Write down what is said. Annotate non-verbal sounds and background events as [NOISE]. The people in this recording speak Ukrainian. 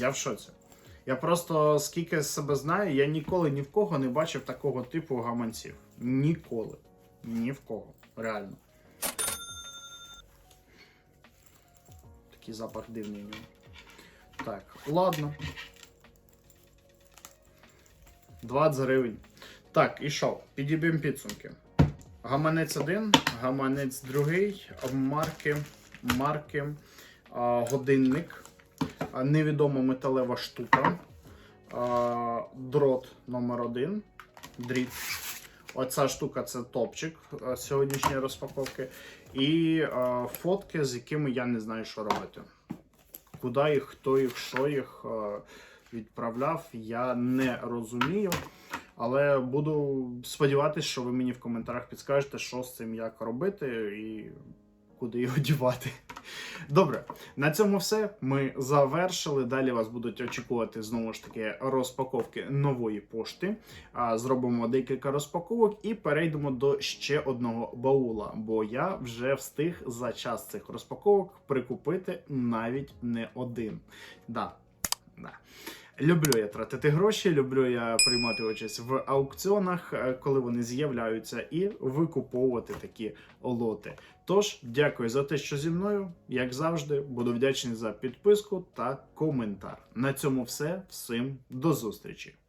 Я в шоці. Я просто скільки себе знаю, я ніколи ні в кого не бачив такого типу гаманців. Ніколи. Ні в кого. Реально. Такий запах дивний у нього. Так, ладно. 20 гривень. Так, і що? Підіб'ємо підсумки. Гаманець один, гаманець другий, марки, марки, годинник, невідома металева штука, дрот номер один, дріт. Оця штука це топчик сьогоднішньої розпаковки. І фотки, з якими я не знаю, що робити. Куди їх, хто їх, що їх відправляв, я не розумію. Але буду сподіватися, що ви мені в коментарях підскажете, що з цим як робити і куди його [LAUGHS] дівати. Добре, на цьому все. Ми завершили. Далі вас будуть очікувати знову ж таки розпаковки нової пошти. Зробимо декілька розпаковок і перейдемо до ще одного баула. Бо я вже встиг за час цих розпаковок прикупити навіть не один. Да, да. Люблю я тратити гроші, люблю я приймати участь в аукціонах, е, коли вони з'являються, і викуповувати такі лоти. Тож, дякую за те, що зі мною. Як завжди, буду вдячний за підписку та коментар. На цьому все. Всім до зустрічі!